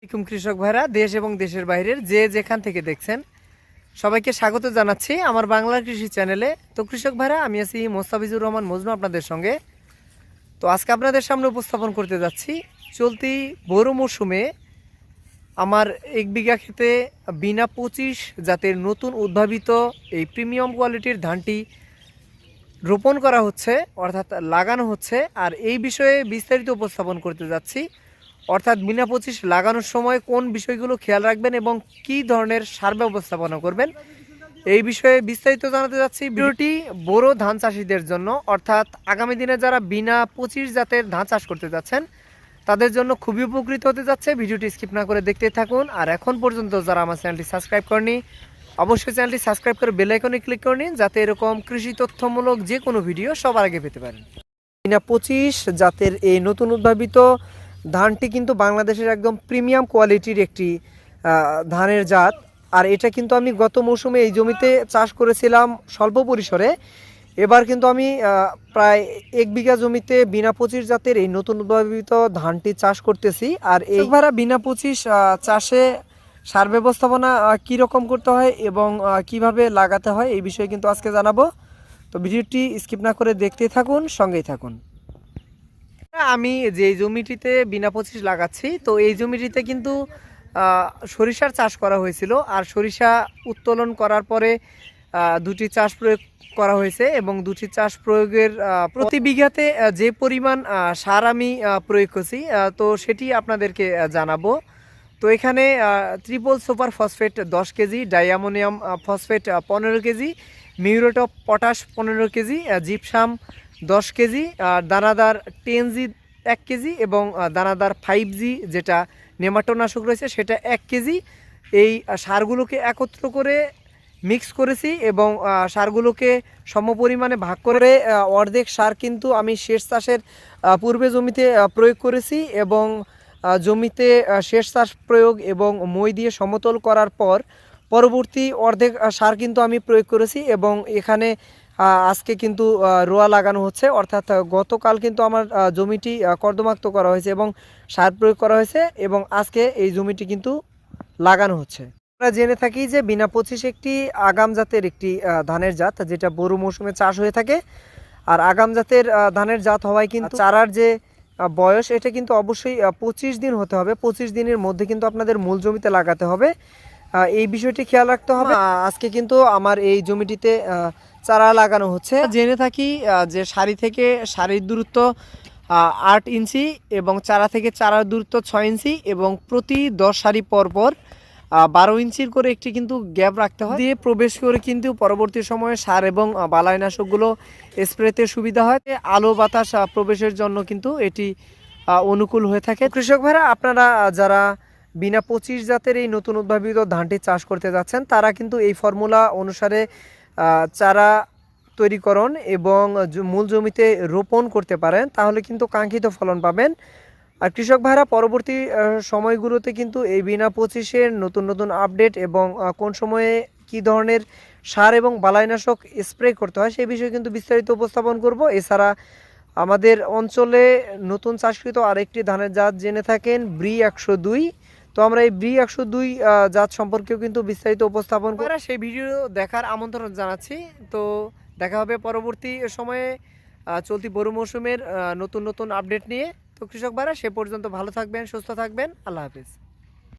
আসসালামাইকুম কৃষক ভাইরা, দেশ এবং দেশের বাইরের যে যেখান থেকে দেখছেন, সবাইকে স্বাগত জানাচ্ছি আমার বাংলা কৃষি চ্যানেলে। তো কৃষক ভাইরা, আমি আছি মোস্তাফিজুর রহমান মজনু আপনাদের সঙ্গে। তো আজকে আপনাদের সামনে উপস্থাপন করতে যাচ্ছি, চলতি বড় মৌসুমে আমার এক বিঘা খেতে বিনা পঁচিশ জাতের নতুন উদ্ভাবিত এই প্রিমিয়াম কোয়ালিটির ধানটি রোপণ করা হচ্ছে, অর্থাৎ লাগানো হচ্ছে। আর এই বিষয়ে বিস্তারিত উপস্থাপন করতে যাচ্ছি। অর্থাৎ বিনা পঁচিশ, লাগানোর সময় কোন বিষয়গুলো খেয়াল রাখবেন এবং কী ধরনের সার ব্যবস্থাপনা করবেন? এই বিষয়ে বিস্তারিত জানাতে যাচ্ছি। ভিডিওটি বড় ধান চাষিদের জন্য, অর্থাৎ আগামী দিনে যারা বিনা পঁচিশ জাতের ধান চাষ করতে যাচ্ছেন, তাদের জন্য খুবই উপকৃত হতে যাচ্ছে। ভিডিওটি স্কিপ না করে দেখতে থাকুন। আর এখন পর্যন্ত যারা আমার চ্যানেলটি সাবস্ক্রাইব করেনি অবশ্যই চ্যানেলটি সাবস্ক্রাইব করে বেল আইকনে ক্লিক করে নিন, যাতে এরকম কৃষি তথ্যমূলক যে কোনো ভিডিও সবার আগে পেতে পারেন। বিনা পঁচিশ জাতের এই নতুন উদ্ভাবিত ধানটি কিন্তু বাংলাদেশের একদম প্রিমিয়াম কোয়ালিটির একটি ধানের জাত। আর এটা কিন্তু আমি গত মৌসুমে এই জমিতে চাষ করেছিলাম স্বল্প পরিসরে। এবার কিন্তু আমি প্রায় এক বিঘা জমিতে বিনা পঁচিশ জাতের এই নতুন উদ্ভাবিত ধানটি চাষ করতেছি। আর এই ভাড়া বিনা পঁচিশ চাষে সার ব্যবস্থাপনা কীরকম করতে হয় এবং কীভাবে লাগাতে হয় এই বিষয়ে কিন্তু আজকে জানাব। তো ভিডিওটি স্কিপ না করে দেখতে থাকুন, সঙ্গেই থাকুন। আমি যে জমিটিতে বিনা পঁচিশ লাগাচ্ছি, তো এই জমিটিতে কিন্তু সরিষার চাষ করা হয়েছিল। আর সরিষা উত্তোলন করার পরে দুটি চাষ প্রয়োগ করা হয়েছে এবং দুটি চাষ প্রয়োগের প্রতি বিঘাতে যে পরিমাণ সার আমি প্রয়োগ করছি তো সেটি আপনাদেরকে জানাব। তো এখানে ট্রিপল সুপার ফসফেট দশ কেজি ডাইঅ্যামোনিয়াম ফসফেট পনেরো কেজি মিউরেট অফ পটাশ পনেরো কেজি জিপসাম দশ কেজি, আর দানাদার টেন জি এক কেজি এবং দানাদার ফাইভ জি যেটা নেমাটোনাশক রয়েছে সেটা এক কেজি। এই সারগুলোকে একত্র করে মিক্স করেছি এবং সারগুলোকে সমপরিমাণে ভাগ করে অর্ধেক সার কিন্তু আমি শেষ চাষের পূর্বে জমিতে প্রয়োগ করেছি এবং জমিতে শেষ চাষ প্রয়োগ এবং মই দিয়ে সমতল করার পর পরবর্তী অর্ধেক সার কিন্তু আমি প্রয়োগ করেছি এবং এখানে আজকে কিন্তু রোয়া লাগানো হচ্ছে। অর্থাৎ গতকাল কিন্তু আমার জমিটি কর্দমাক্ত করা হয়েছে এবং সার প্রয়োগ করা হয়েছে এবং আজকে এই জমিটি কিন্তু লাগানো হচ্ছে। আমরা জেনে থাকি যে বিনা পঁচিশ একটি আগাম জাতের একটি ধানের জাত যেটা বড় মৌসুমে চাষ হয়ে থাকে। আর আগাম জাতের ধানের জাত হওয়ায় কিন্তু চারার যে বয়স এটা কিন্তু অবশ্যই পঁচিশ দিন হতে হবে। পঁচিশ দিনের মধ্যে কিন্তু আপনাদের মূল জমিতে লাগাতে হবে। এই বিষয়টি খেয়াল রাখতে হবে। আজকে কিন্তু আমার এই জমিটিতে চারা লাগানো হচ্ছে। জেনে থাকি যে সারি থেকে সারির দূরত্ব আট ইঞ্চি এবং চারা থেকে চারার দূরত্ব ছয় ইঞ্চি এবং প্রতি দশ সারি পর পর বারো ইঞ্চির করে একটি কিন্তু গ্যাপ রাখতে হয়। দিয়ে প্রবেশ করে কিন্তু পরবর্তী সময়ে সার এবং বালাইনাশকগুলো স্প্রেতে সুবিধা হয়। আলো বাতাস প্রবেশের জন্য কিন্তু এটি অনুকূল হয়ে থাকে। কৃষক ভাইরা আপনারা যারা বিনা পঁচিশ জাতের এই নতুন উদ্ভাবিত ধানটি চাষ করতে যাচ্ছেন, তারা কিন্তু এই ফর্মুলা অনুসারে চারা তৈরিকরণ এবং মূল জমিতে রোপণ করতে পারেন, তাহলে কিন্তু কাঙ্ক্ষিত ফলন পাবেন। আর কৃষক ভাইরা, পরবর্তী সময়গুলোতে কিন্তু এই বিনা পঁচিশের নতুন নতুন আপডেট এবং কোন সময়ে কি ধরনের সার এবং বালাইনাশক স্প্রে করতে হয় সেই বিষয়ে কিন্তু বিস্তারিত উপস্থাপন করব। এছাড়া আমাদের অঞ্চলে নতুন চাষকৃত আরেকটি ধানের জাত জেনে থাকেন, ব্রি একশো দুই। তো আমরা এই ব্রি একশো দুই জাত সম্পর্কেও কিন্তু বিস্তারিত উপস্থাপন করে সেই ভিডিও দেখার আমন্ত্রণ জানাচ্ছি। তো দেখা হবে পরবর্তী সময়ে চলতি বড় মৌসুমের নতুন নতুন আপডেট নিয়ে। তো কৃষক ভাইরা, সে পর্যন্ত ভালো থাকবেন, সুস্থ থাকবেন। আল্লাহ হাফিজ।